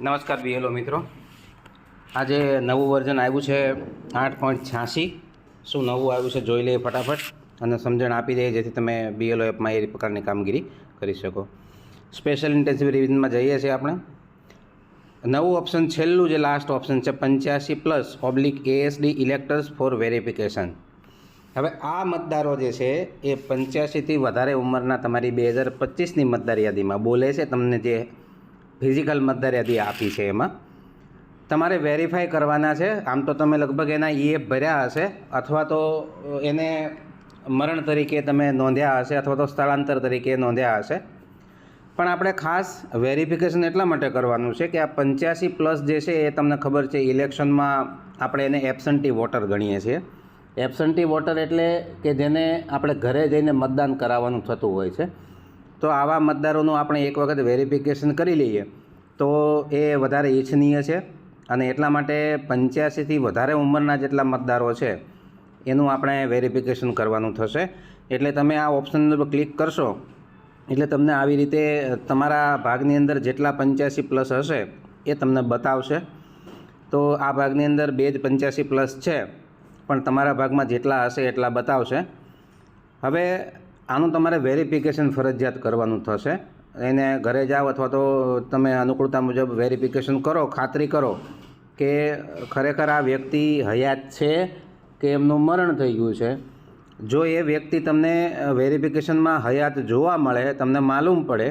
નમસ્કાર બીએલઓ મિત્રો. આજે નવું વર્ઝન આવ્યું છે આઠ પોઈન્ટ છ્યાસી. શું નવું આવ્યું છે જોઈ લઈએ ફટાફટ અને સમજણ આપી દઈએ જેથી તમે બીએલઓ એપમાં એ પ્રકારની કામગીરી કરી શકો. સ્પેશિયલ ઇન્ટેન્સિવ રિવિઝનમાં જઈએ છીએ આપણે. નવું ઓપ્શન છેલ્લું જે લાસ્ટ ઓપ્શન છે, પંચ્યાસી plus oblique ASD electors for verification હવે આ મતદારો જે છે એ પંચ્યાસીથી વધારે ઉંમરના તમારી બે હજાર પચીસની મતદાર યાદીમાં બોલે છે. તમને જે ફિઝિકલ મતદાર યાદી આપી છે એમાં. તમારે વેરીફાઈ કરવાના છે. આમ તો તમે લગભગ એના ઈએફ ભર્યા હશે, અથવા તો એને મરણ તરીકે તમે નોંધ્યા હશે, અથવા તો સ્થળાંતર તરીકે નોંધ્યા હશે. પણ આપણે ખાસ વેરિફિકેશન એટલા માટે કરવાનું છે કે આ પંચ્યાસી પ્લસ જે છે એ તમને ખબર છે ઇલેક્શનમાં આપણે એને એબસન્ટી વોટર ગણીએ છીએ. એબસન્ટી વોટર એટલે કે જેને આપણે ઘરે જઈને મતદાન કરાવવાનું થતું હોય છે. તો આવા મતદારોનું આપણે એક વખત વેરિફિકેશન કરી લઈએ તો એ વધારે ઈચ્છનીય છે અને એટલા માટે પંચ્યાસીથી વધારે ઉંમરના જેટલા મતદારો છે, એનું આપણે વેરિફિકેશન કરવાનું થશે. એટલે તમે આ ઓપ્શન ઉપર ક્લિક કરશો, એટલે તમને આવી રીતે તમારા ભાગની અંદર જેટલા પંચ્યાસી પ્લસ હશે એ તમને બતાવશે. તો આ ભાગની અંદર બે જ પંચ્યાસી પ્લસ છે, પણ તમારા ભાગમાં જેટલા હશે એટલા બતાવશે. હવે આનું તમારે વેરિફિકેશન ફરજિયાત કરવાનું થશે. એને ઘરે જાઓ અથવા તો તમે અનુકૂળતા મુજબ વેરિફિકેશન કરો, ખાતરી કરો કે ખરેખર આ વ્યક્તિ હયાત છે કે એમનું મરણ થઈ ગયું છે. જો એ વ્યક્તિ તમને વેરિફિકેશનમાં હયાત જોવા મળે, તમને માલુમ પડે,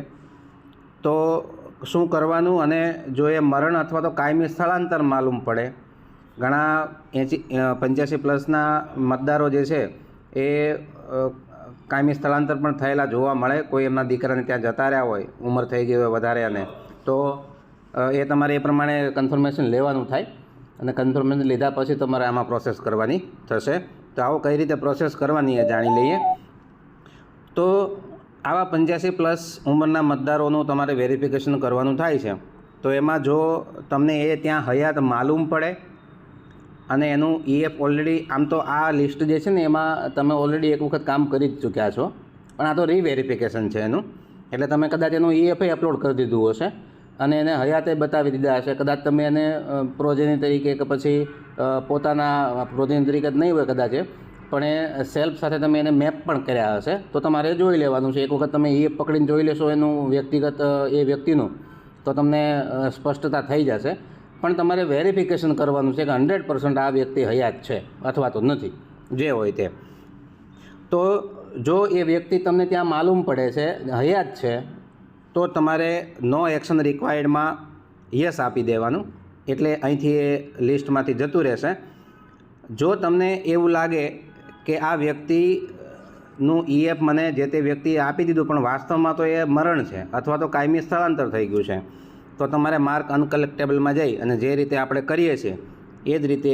તો શું કરવાનું અને જો એ મરણ અથવા તો કાયમી સ્થળાંતર માલુમ પડે. ઘણા એંચી પંચ્યાસી પ્લસના મતદારો જે છે એ કાયમી સ્થળાંતર પણ થયેલા જોવા મળે. કોઈ એમના દીકરાને ત્યાં જતા રહ્યા હોય, ઉંમર થઈ ગઈ હોય વધારે અને તો એ તમારે એ પ્રમાણે કન્ફર્મેશન લેવાનું થાય અને કન્ફર્મેશન લીધા પછી તમારે આમાં પ્રોસેસ કરવાની થશે. તો આવો કઈ રીતે પ્રોસેસ કરવાની એ જાણી લઈએ. તો આવા પંચ્યાસી પ્લસ ઉંમરના મતદારોનું તમારે વેરિફિકેશન કરવાનું થાય છે. તો એમાં જો તમને એ ત્યાં હયાત માલુમ પડે અને એનું ઈએફ ઓલરેડી આમ તો આ લિસ્ટ જે છે ને એમાં તમે ઓલરેડી એક વખત કામ કરી જ ચૂક્યા છો. પણ આ તો રીવેરિફિકેશન છે એનું. એટલે તમે કદાચ એનું ઈએફએ અપલોડ કરી દીધું હશે અને એને હયાતે બતાવી દીધા હશે. કદાચ તમે એને પ્રોજેની તરીકે કે પછી પોતાના પ્રોજેની તરીકે જ નહીં હોય કદાચ એ, પણ એ સેલ્ફ સાથે તમે એને મેપ પણ કર્યા હશે. તો તમારે જોઈ લેવાનું છે. એક વખત તમે ઈએફ પકડીને જોઈ લેશો એનું વ્યક્તિગત એ વ્યક્તિનું, તો તમને સ્પષ્ટતા થઈ જશે. પણ તમારે વેરિફિકેશન કરવાનું છે કે હંડ્રેડ પર્સન્ટ આ વ્યક્તિ હયાત છે અથવા તો નથી, જે હોય તે. તો જો એ વ્યક્તિ તમને ત્યાં માલુમ પડે છે, હયાત છે, તો તમારે નો એક્શન રિક્વાયર્ડમાં યસ આપી દેવાનું. એટલે અહીંથી એ લિસ્ટમાંથી જતું રહેશે. જો તમને એવું લાગે કે આ વ્યક્તિનું ઈએફ મને જે તે વ્યક્તિએ આપી દીધું, પણ વાસ્તવમાં તો એ મરણ છે, અથવા તો કાયમી સ્થળાંતર થઈ ગયું છે. તો તમારે માર્ક અનકલેક્ટેબલમાં જઈ અને જે રીતે આપણે કરીએ છીએ, એ જ રીતે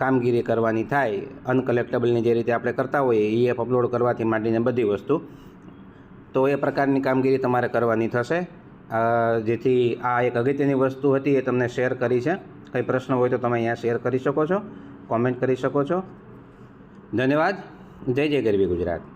કામગીરી કરવાની થાય. અનકલેક્ટેબલની જે રીતે આપણે કરતા હોઈએ ઈએફ અપલોડ કરવાથી માંડીને બધી વસ્તુ. તો એ પ્રકારની કામગીરી તમારે કરવાની થશે. જેથી આ એક અગત્યની વસ્તુ હતી, એ તમને શેર કરી છે. કંઈ પ્રશ્ન હોય તો તમે અહીંયા શેર કરી શકો છો, કોમેન્ટ કરી શકો છો. ધન્યવાદ. જય જય ગરવી ગુજરાત.